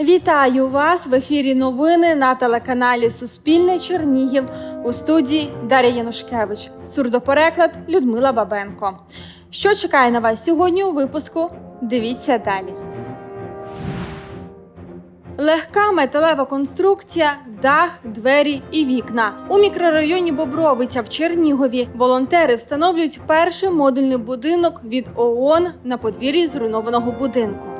Вітаю вас в ефірі новини на телеканалі Суспільне Чернігів у студії Дар'я Янушкевич. Сурдопереклад Людмила Бабенко. Що чекає на вас сьогодні у випуску? Дивіться далі. Легка металева конструкція, дах, двері і вікна. У мікрорайоні Бобровиця в Чернігові волонтери встановлюють перший модульний будинок від ООН на подвір'ї зруйнованого будинку.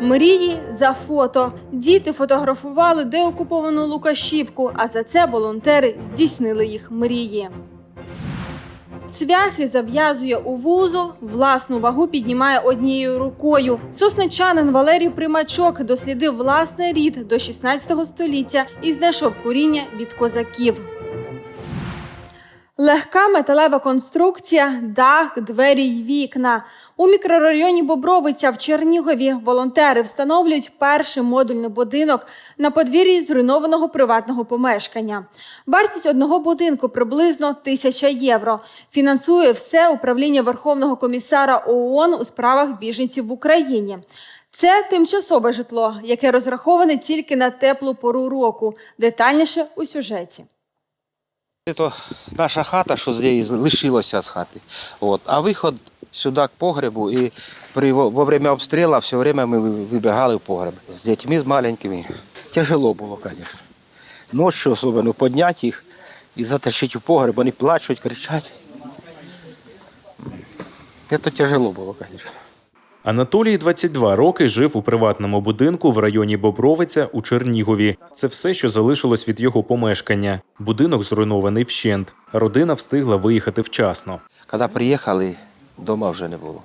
Мрії за фото. Діти фотографували деокуповану Лукашівку, а за це волонтери здійснили їх мрії. Цвяхи зав'язує у вузол, власну вагу піднімає однією рукою. Сосничанин Валерій Примачок дослідив власний рід до 16 століття і знайшов коріння від козаків. Легка металева конструкція, дах, двері й вікна. У мікрорайоні Бобровиця в Чернігові волонтери встановлюють перший модульний будинок на подвір'ї зруйнованого приватного помешкання. Вартість одного будинку приблизно тисяча євро. Фінансує все управління Верховного комісара ООН у справах біженців в Україні. Це тимчасове житло, яке розраховане тільки на теплу пору року. Детальніше у сюжеті. Це наша хата, що здесь лишилося з хати. От. А виход сюди к погребу і при, во время обстрілу все время ми вибігали в погреб з дітьми з маленькими. Тяжело було, звісно. Ночью особливо підняти їх і затащити в погреб, вони плачуть, кричать. Це тяжело було, звісно. Анатолій 22 роки жив у приватному будинку в районі Бобровиця у Чернігові. Це все, що залишилось від його помешкання. Будинок зруйнований вщент. Родина встигла виїхати вчасно. Коли приїхали, вдома вже не було.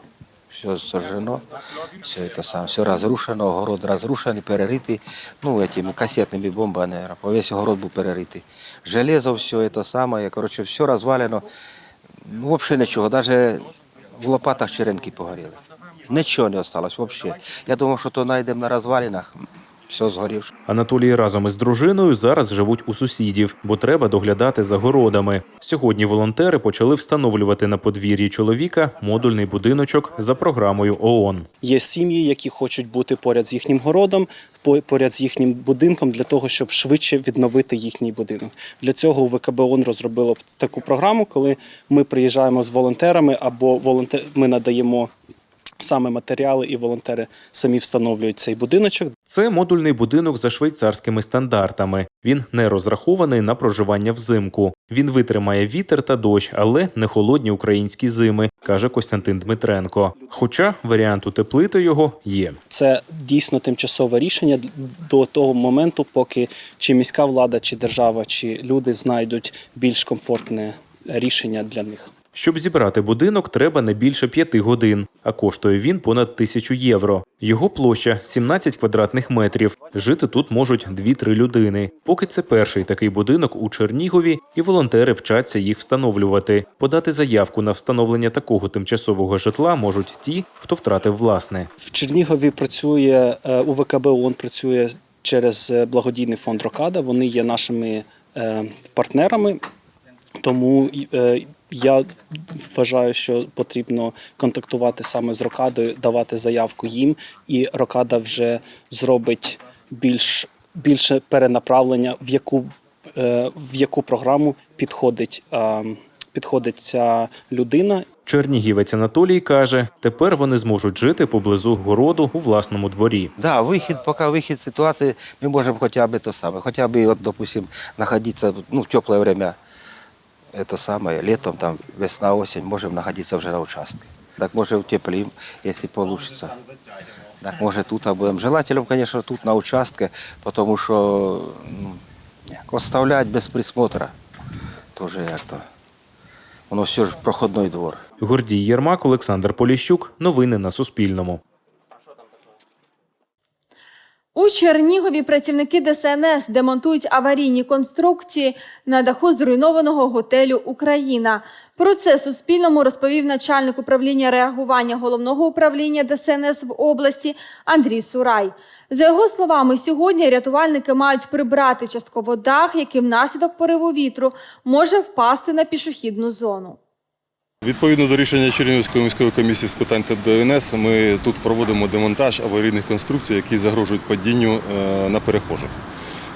Все сожжено, все це сам, все розрушено, город розрушений, переритий, ну, этими кассетными бомбами, по весь город був переритий. Железо все це саме, короче, все розвалено. Ну, взагалі нічого, навіть в лопатах черенки погоріли. Нічого не осталось взагалі. Я думав, що то знайдемо на розвалинах, все згорівше. Анатолій разом із дружиною зараз живуть у сусідів, бо треба доглядати за городами. Сьогодні волонтери почали встановлювати на подвір'ї чоловіка модульний будиночок за програмою ООН. Є сім'ї, які хочуть бути поряд з їхнім городом, поряд з їхнім будинком для того, щоб швидше відновити їхній будинок. Для цього у ВКБ ООН розробило таку програму, коли ми приїжджаємо з волонтерами або волонтер... ми надаємо саме матеріали, і волонтери самі встановлюють цей будиночок. Це модульний будинок за швейцарськими стандартами. Він не розрахований на проживання взимку. Він витримає вітер та дощ, але не холодні українські зими, каже Костянтин Дмитренко. Хоча варіант утеплити його є. Це дійсно тимчасове рішення до того моменту, поки чи міська влада, чи держава, чи люди знайдуть більш комфортне рішення для них. Щоб зібрати будинок, треба не більше п'яти годин, а коштує він понад тисячу євро. Його площа 17 квадратних метрів. Жити тут можуть 2-3 людини. Поки це перший такий будинок у Чернігові, і волонтери вчаться їх встановлювати. Подати заявку на встановлення такого тимчасового житла можуть ті, хто втратив власне. В Чернігові працює е, у ВКБ ООН працює через е, благодійний фонд Рокада. Вони є нашими е, партнерами. Тому я вважаю, що потрібно контактувати саме з Рокадою, давати заявку їм, і Рокада вже зробить більш більше перенаправлення, в яку е, в яку програму підходить, підходить ця людина, Чернігівець Анатолій каже, тепер вони зможуть жити поблизу городу у власному дворі. Да, вихід, поки вихід ситуації, ми можемо хоча б то саме, хоча б, от, допустим, знаходитися ну, в тепле время, это самое, летом, там, весна, осень, можем находиться вже на участке. Так може утеплим, если получится. Так може тут будемо. Желательно, конечно, тут на участке, потому що ну, оставлять без присмотра, тоже як-то. Воно все ж проходной двор. Гордій Єрмак, Олександр Поліщук. Новини на Суспільному. У Чернігові працівники ДСНС демонтують аварійні конструкції на даху зруйнованого готелю Україна. Про це Суспільному розповів начальник управління реагування головного управління ДСНС в області Андрій Сурай. За його словами, сьогодні рятувальники мають прибрати частково дах, який внаслідок пориву вітру може впасти на пішохідну зону. Відповідно до рішення Чернігівської міської комісії з питань ТДНС, ми тут проводимо демонтаж аварійних конструкцій, які загрожують падінню е, на перехожих.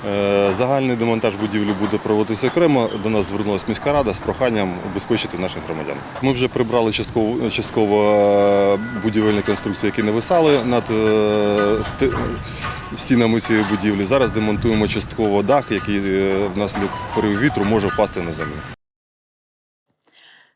Е, Загальний демонтаж будівлі буде проводитися окремо. До нас звернулася міська рада з проханням убезпечити наших громадян. Ми вже прибрали частково, частково е, будівельні конструкції, які нависали над стінами цієї будівлі. Зараз демонтуємо частково дах, який внаслідок пориву вітру може впасти на землю.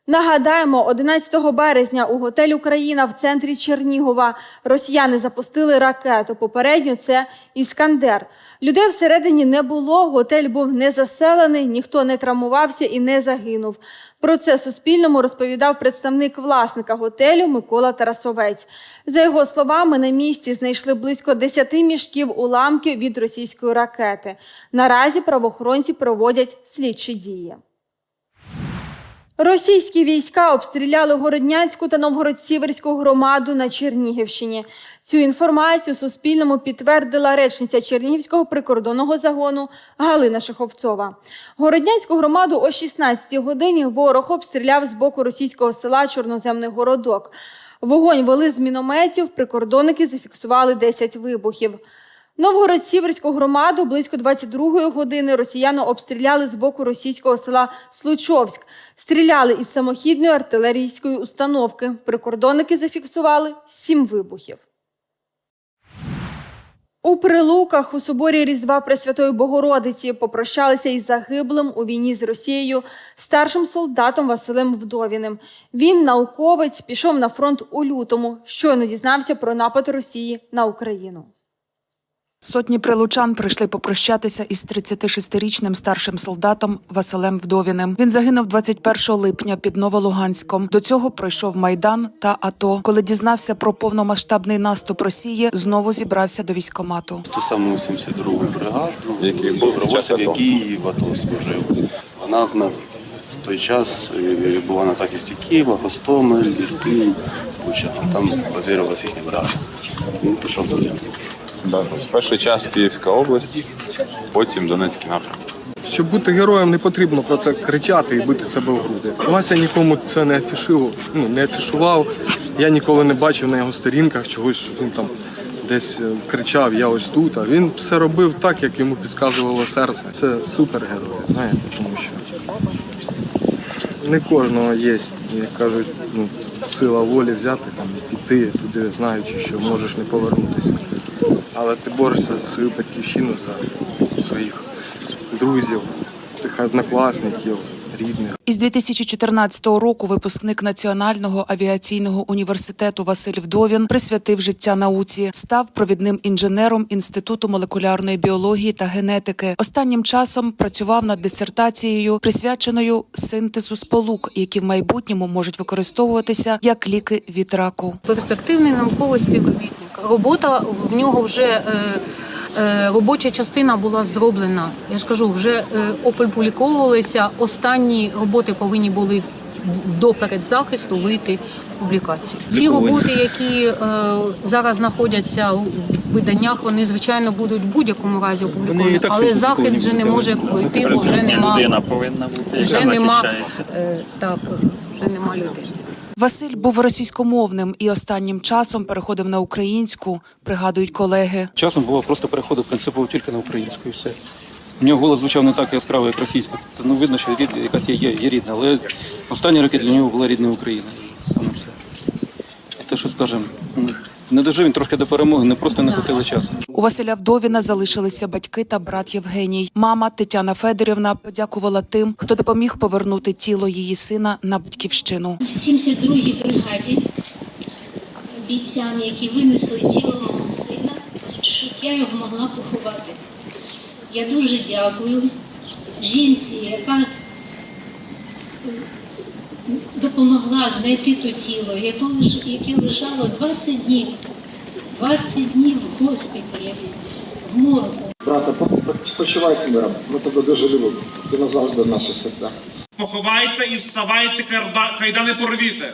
Нагадаємо, 11 березня у готель Україна в центрі Чернігова росіяни запустили ракету. Попередньо це Іскандер. Людей всередині не було. Готель був не заселений, ніхто не травмувався і не загинув. Про це Суспільному розповідав представник власника готелю Микола Тарасовець. За його словами, на місці знайшли близько 10 мішків уламків від російської ракети. Наразі правоохоронці проводять слідчі дії. Російські війська обстріляли Городнянську та Новгород-Сіверську громаду на Чернігівщині. Цю інформацію Суспільному підтвердила речниця Чернігівського прикордонного загону Галина Шаховцова. Городнянську громаду о 16-й годині ворог обстріляв з боку російського села Чорноземний городок. Вогонь вели з мінометів, прикордонники зафіксували 10 вибухів. Новгород-Сіверську громаду близько 22-ї години росіяни обстріляли з боку російського села Случовськ. Стріляли із самохідної артилерійської установки. Прикордонники зафіксували сім вибухів. У Прилуках у соборі Різдва Пресвятої Богородиці попрощалися із загиблим у війні з Росією старшим солдатом Василем Вдовіним. Він, науковець, пішов на фронт у лютому. Щойно дізнався про напад Росії на Україну. Сотні прилучан прийшли попрощатися із 36-річним старшим солдатом Василем Вдовіним. Він загинув 21 липня під Новолуганськом. До цього пройшов майдан та АТО. Коли дізнався про повномасштабний наступ Росії, знову зібрався до військомату. ту саму 72-гу бригаду, який був в якій в АТО служив. Вона на в той час е, була на захисті Києва, Гостомель, Ірпінь, Буча. Там базувалася їхня бригада. Він пішов туди. Да, перший час Київська область, потім Донецький напрямок. Щоб бути героєм, не потрібно про це кричати і бити себе в груди. Вася нікому це не афішував, ну не афішував. Я ніколи не бачив на його сторінках чогось, щоб він там десь е, кричав Я ось тут. А він все робив так, як йому підказувало серце. Це супергерой, знаєте, тому що не кожного є, як кажуть, ну, сила волі взяти там і піти туди, знаючи, що можеш не повернутися. Але ти борешся за свою батьківщину, за своїх друзів, тих однокласників, рідних. Із 2014 року випускник Національного авіаційного університету Василь Вдовін присвятив життя науці, став провідним інженером Інституту молекулярної біології та генетики. Останнім часом працював над дисертацією, присвяченою синтезу сполук, які в майбутньому можуть використовуватися як ліки від раку. перспективний науковий співробітник. Робота в нього вже е, е, робоча частина була зроблена. Я ж кажу, вже е, опубліковувалися. Останні роботи повинні були до передзахисту вийти в публікацію. Ті роботи, які е, зараз знаходяться в виданнях, вони звичайно будуть в будь-якому разі опубліковані, але захист вже не може пройти, бо вже нема людина повинна бути, вже нема е, так, вже нема людей. Василь був російськомовним і останнім часом переходив на українську, пригадують колеги. Часом було просто переходив принципово тільки на українську і все. У нього голос звучав не так яскраво, як російська. Та, Ну, видно, що рід, якась є, є, є рідна, але останні роки для нього була рідна Україна. Саме все. І те, що скажемо, ну, не дожив він трошки до перемоги, не просто не хватило часу. У Василя Вдовіна залишилися батьки та брат Євгеній. Мама Тетяна Федорівна подякувала тим, хто допоміг повернути тіло її сина на батьківщину. 72-й бригаді бійцям, які винесли тіло мого сина, щоб я його могла поховати. Я дуже дякую жінці, яка допомогла знайти то тіло, яке лежало 20 днів, 20 днів в госпіталі, в моргу. Брата, спочивай з миром. Ми тебе дуже любимо. Ти назавжди в наших серцях. Поховайте і вставайте, кайдани порвіте.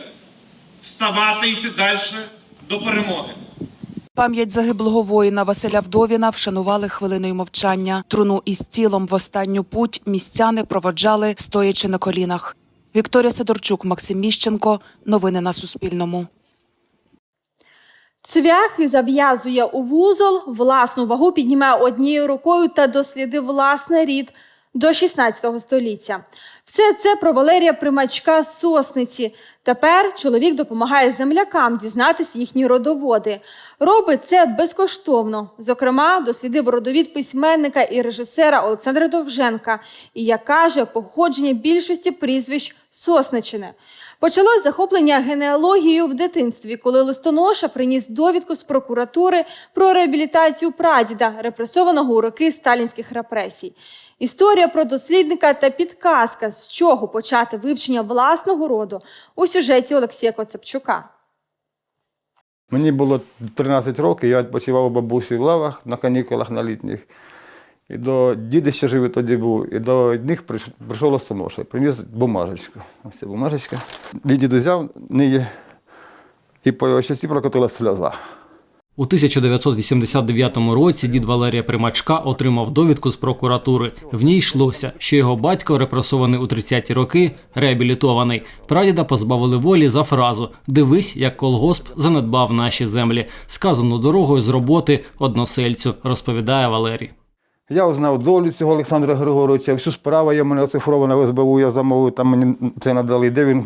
Вставати і йти далі до перемоги. Пам'ять загиблого воїна Василя Вдовіна вшанували хвилиною мовчання. Труну із тілом в останню путь містяни проводжали, стоячи на колінах. Вікторія Сидорчук, Максим Міщенко. Новини на Суспільному. Цвяхи зав'язує у вузол, власну вагу піднімає однією рукою та дослідив власний рід до 16 століття. Все це про Валерія Примачка з Сосниці. Тепер чоловік допомагає землякам дізнатися їхні родоводи. Робить це безкоштовно. Зокрема, дослідив родовід письменника і режисера Олександра Довженка. І як каже, походження більшості прізвищ Сосничини. Почалось захоплення генеалогією в дитинстві, коли листоноша приніс довідку з прокуратури про реабілітацію прадіда, репресованого у роки сталінських репресій. Історія про дослідника та підказка, з чого почати вивчення власного роду у сюжеті Олексія Коцепчука. Мені було 13 років, я відпочивав у бабусі в лавах на канікулах на літніх. І до діда ще живий тоді був, і до них прийшов листоноша, приніс бумажечку. Ось ця бумажечка. Мій дід взяв неї, і по щасті прокотила сльоза. У 1989 році дід Валерія Примачка отримав довідку з прокуратури. В ній йшлося, що його батько, репресований у 30-ті роки, реабілітований. Прадіда позбавили волі за фразу Дивись, як колгосп занедбав наші землі. Сказано дорогою з роботи односельцю, розповідає Валерій. Я узнав долю цього Олександра Григоровича, всю справу в мене оцифрована в СБУ, я замовив, там мені це надали, де він,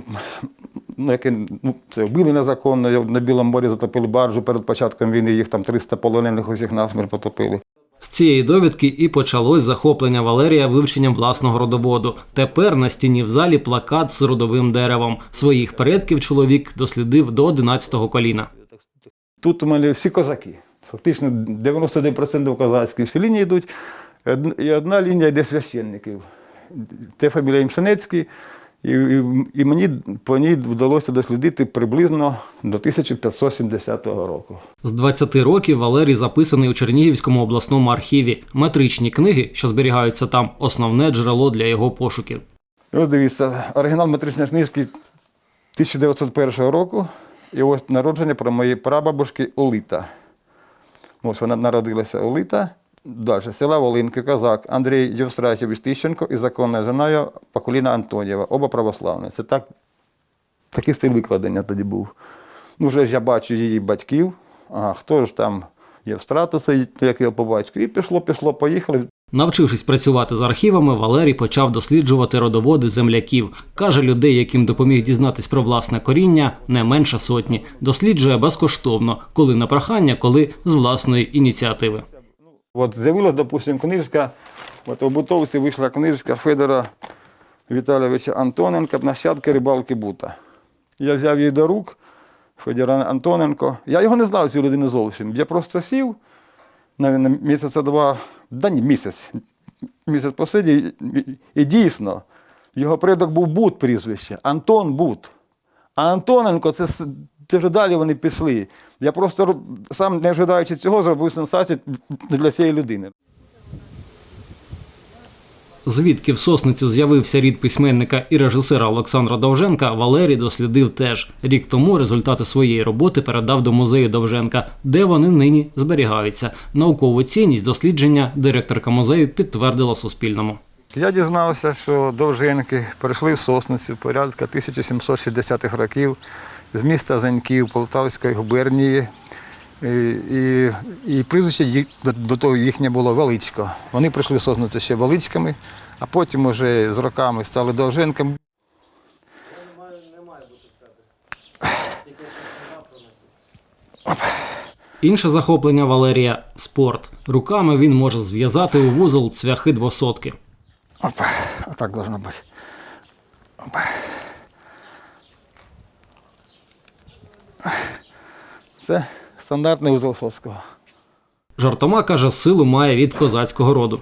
ну, яке, ну, це вбили незаконно, на Білому морі затопили баржу перед початком війни, їх там 300 полонених усіх насмерть потопили. З цієї довідки і почалось захоплення Валерія вивченням власного родоводу. Тепер на стіні в залі плакат з родовим деревом. Своїх предків чоловік дослідив до 11-го коліна. Тут у мене всі козаки. Фактично 99% козацькі всі лінії йдуть, і одна лінія йде священників. Це фамілія Імшанецький, і, і, і мені по ній вдалося дослідити приблизно до 1570 року. З 20 років Валерій записаний у Чернігівському обласному архіві. Метричні книги, що зберігаються там, основне джерело для його пошуків. Ось дивіться, оригінал метричної книжки 1901 року. І ось народження про моєї прабабушки Олита. Ось вона народилася Олита. Далі села Волинки, козак Андрій Євстратович Тищенко і законною жоною Пакуліна Антонієва, оба православні. Це так, такий стиль викладення тоді був. Ну, вже ж я бачу її батьків. Ага, хто ж там Євстратуса, як його по батьку. І пішло, пішло, поїхали. Навчившись працювати з архівами, Валерій почав досліджувати родоводи земляків. Каже, людей, яким допоміг дізнатись про власне коріння, не менше сотні. Досліджує безкоштовно, коли на прохання, коли з власної ініціативи. От з'явилася, допустимо, книжка, от у Бутовці вийшла книжка Федора Віталійовича Антоненка «Нащадки рибалки Бута. Я взяв її до рук, Федір Антоненко. Я його не знав, цю людину зовсім. Я просто сів, навіть місяця два, да ні, місяць. Місяць посидів, і, дійсно, його предок був Бут прізвище, Антон Бут. А Антоненко, це, це вже далі вони пішли. Я просто сам, не ожидаючи цього, зробив сенсацію для цієї людини. Звідки в сосниці з'явився рід письменника і режисера Олександра Довженка, Валерій дослідив теж. Рік тому результати своєї роботи передав до музею Довженка, де вони нині зберігаються. Наукову цінність дослідження директорка музею підтвердила Суспільному. Я дізнався, що Довженки прийшли в Сосницю порядка 1760-х років з міста Заньків Полтавської губернії. І, і, і прізвище до, до того їхнє було Величко. Вони прийшли Сосницю ще Величками, а потім уже з роками стали Довженками. Інше захоплення Валерія спорт. Руками він може зв'язати у вузол цвяхи двосотки. Опа, а так должно бути. Опа. Це стандартний узол Соцького. Жартома каже, силу має від козацького роду.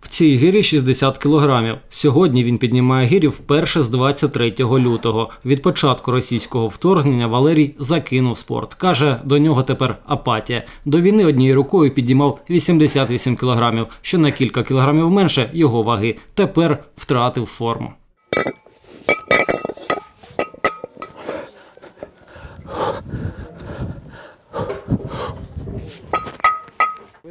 В цій гирі 60 кілограмів. Сьогодні він піднімає гирі вперше з 23 лютого. Від початку російського вторгнення Валерій закинув спорт. Каже, до нього тепер апатія. До війни однією рукою підіймав 88 кілограмів, що на кілька кілограмів менше його ваги. Тепер втратив форму.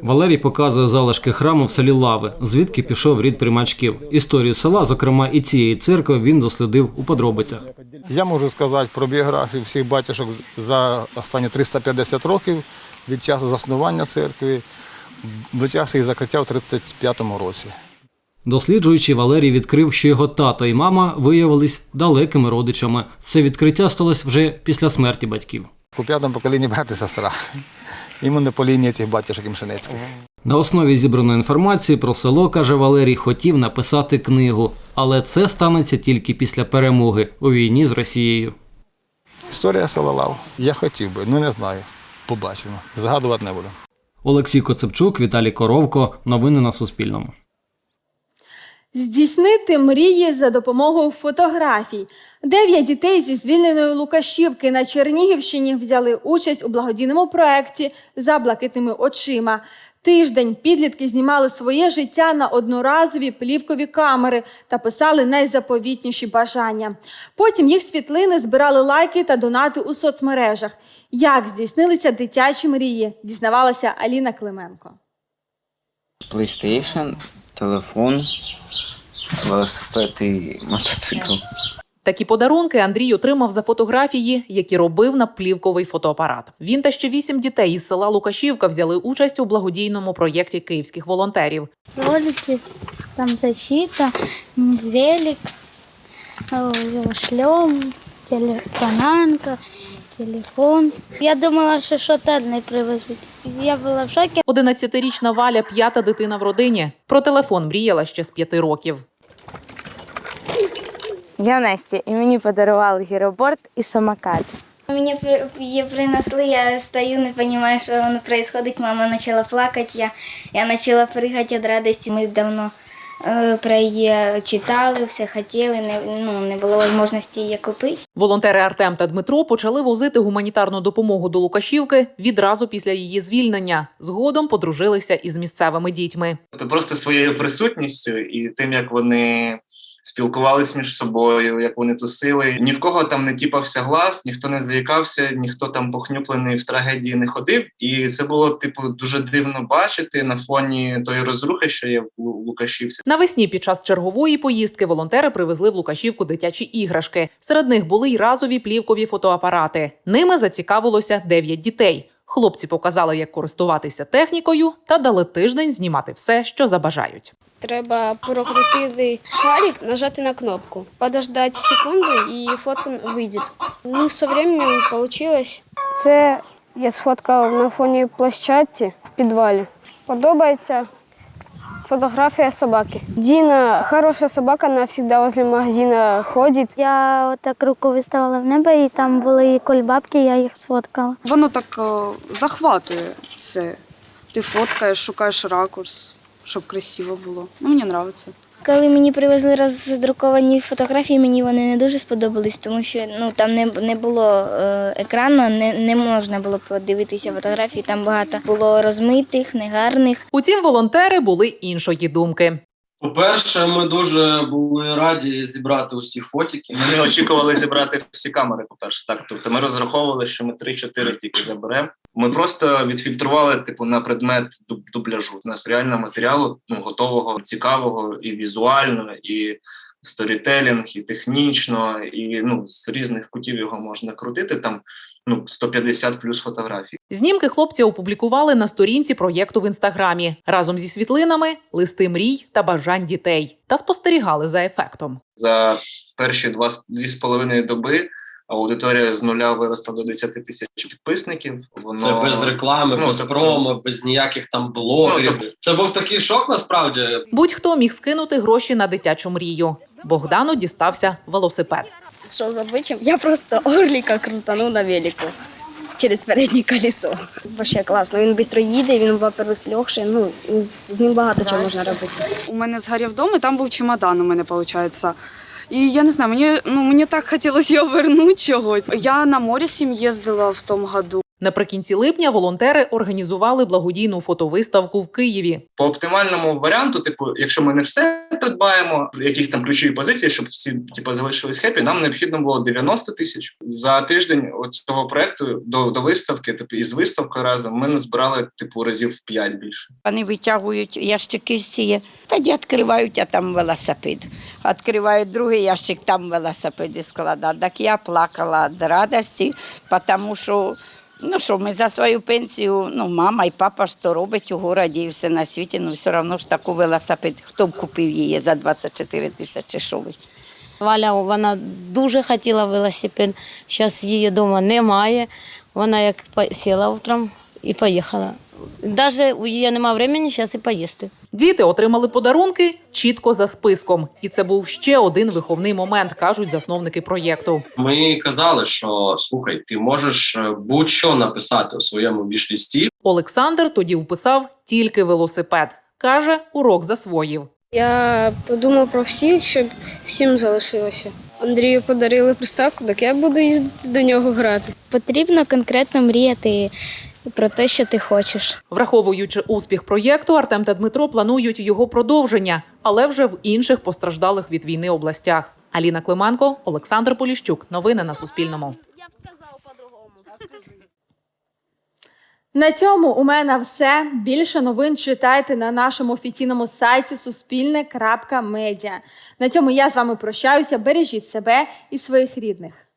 Валерій показує залишки храму в селі Лави, звідки пішов рід примачків. Історію села, зокрема і цієї церкви, він дослідив у подробицях. Я можу сказати про біографію всіх батюшок за останні 350 років від часу заснування церкви до часу їх закриття в 35-му році. Досліджуючи, Валерій відкрив, що його тато і мама виявились далекими родичами. Це відкриття сталося вже після смерті батьків. У п'ятому поколінні брат і сестра. Іменно по лінії цих батюшок Імшенецьких. На основі зібраної інформації про село, каже Валерій, хотів написати книгу, але це станеться тільки після перемоги у війні з Росією. Історія села Лав. Я хотів би, ну не знаю. Побачимо. Згадувати не буду. Олексій Коцепчук, Віталій Коровко. Новини на Суспільному. Здійснити мрії за допомогою фотографій. Дев'ять дітей зі звільненої Лукашівки на Чернігівщині взяли участь у благодійному проєкті за блакитними очима. Тиждень підлітки знімали своє життя на одноразові плівкові камери та писали найзаповітніші бажання. Потім їх світлини збирали лайки та донати у соцмережах. Як здійснилися дитячі мрії, дізнавалася Аліна Клименко. PlayStation, телефон, велосипед і мотоцикл. Такі подарунки Андрій отримав за фотографії, які робив на плівковий фотоапарат. Він та ще вісім дітей із села Лукашівка взяли участь у благодійному проєкті київських волонтерів. ролики, там защита, велик, э, шлем, теле- бананка, телефон. Я думала, що не привезуть. Я була в шокі. 11-річна Валя п'ята дитина в родині. Про телефон мріяла ще з п'яти років. Я Настя, і мені подарували гіроборд і самокат. Мені при- її принесли, я стою, не розумію, що воно відбувається. Мама почала плакати, я, я почала пригати від радості. Ми давно про її читали, все хотіли, не, ну, не було можливості її купити. Волонтери Артем та Дмитро почали возити гуманітарну допомогу до Лукашівки відразу після її звільнення. Згодом подружилися із місцевими дітьми. Тобто просто своєю присутністю і тим, як вони спілкувались між собою, як вони тусили. Ні в кого там не тіпався глас, ніхто не заїкався, ніхто там похнюплений в трагедії не ходив. І це було типу дуже дивно бачити на фоні тої розрухи, що є в Лу- Лукашівці. Навесні під час чергової поїздки волонтери привезли в Лукашівку дитячі іграшки. Серед них були й разові плівкові фотоапарати. Ними зацікавилося 9 дітей. Хлопці показали, як користуватися технікою, та дали тиждень знімати все, що забажають. Треба прокрутити шарик, нажати на кнопку, подождати секунду і фотка вийде. Ну, со временем вийшло. Це я сфоткав на фоні площадці в підвалі. Подобається фотографія собаки. Діна хороша собака, вона завжди возле магазина ходить. Я так руку виставила в небо, і там були кольбабки, я їх сфоткала. Воно так захватує це. Ти фоткаєш, шукаєш ракурс, щоб красиво було. Ну, мені подобається. Коли мені привезли роздруковані фотографії, мені вони не дуже сподобались, тому що ну там не, не було е, екрану, не, не можна було подивитися фотографії. Там багато було розмитих, негарних. Утім, волонтери були іншої думки. По-перше, ми дуже були раді зібрати усі фотики. Ми не очікували зібрати всі камери. По перше, так тобто ми розраховували, що ми 3-4 тільки заберемо. Ми просто відфільтрували типу на предмет дуб- дубляжу. У нас реально матеріалу ну готового, цікавого і візуально, і сторітелінг, і технічно, і ну з різних кутів його можна крутити. Там ну 150 плюс фотографій. Знімки хлопці опублікували на сторінці проєкту в інстаграмі разом зі світлинами, листи мрій та бажань дітей та спостерігали за ефектом. За перші два з- дві з половиною доби аудиторія з нуля виросла до 10 тисяч підписників. Воно Це без реклами, Ну, без промо, без ніяких там блогерів. Ну, Це був такий шок насправді. Будь-хто міг скинути гроші на дитячу мрію. Богдану дістався велосипед. Що за бичем? Я просто орліка крутану на велику через переднє колесо. Вообще класно. Він швидко їде, він, во-первых, легший. Ну, з ним багато чого можна робити. У мене згорів дом, і там був чемодан у мене, виходить. І я не знаю, мені, ну, мені так хотілося його вернути чогось. Я на море сім їздила в тому году. Наприкінці липня волонтери організували благодійну фотовиставку в Києві. По оптимальному варіанту, типу, якщо ми не все придбаємо якісь там ключові позиції, щоб всі типу, залишились хеппі. Нам необхідно було 90 тисяч за тиждень цього проекту до, до виставки. Типу, із виставкою разом ми назбирали типу разів в 5 більше. Вони витягують ящики з цієї, тоді відкривають, а там велосипед. Відкривають другий ящик, там велосипеди складають. Так я плакала від радості, тому що Ну що, ми за свою пенсію, ну мама і папа ж то робить у городі і все на світі, ну все одно ж таку велосипед. Хто б купив її за 24 тисячі, що ви? Валя вона дуже хотіла велосипед. Зараз її вдома немає. Вона як сіла утром і поїхала. Навіть у її немає времени зараз і поїсти. Діти отримали подарунки чітко за списком, і це був ще один виховний момент, кажуть засновники проєкту. Ми казали, що слухай, ти можеш е, будь-що написати у своєму вішлісті. Олександр тоді вписав тільки велосипед. каже, урок засвоїв. Я подумав про всіх, щоб всім залишилося. Андрію подарили приставку, так я буду їздити до нього грати. Потрібно конкретно мріяти про те, що ти хочеш. Враховуючи успіх проєкту, Артем та Дмитро планують його продовження, але вже в інших постраждалих від війни областях. Аліна Клименко, Олександр Поліщук. Новини на Суспільному. На цьому у мене все. Більше новин читайте на нашому офіційному сайті суспільне.медіа. На цьому я з вами прощаюся. Бережіть себе і своїх рідних.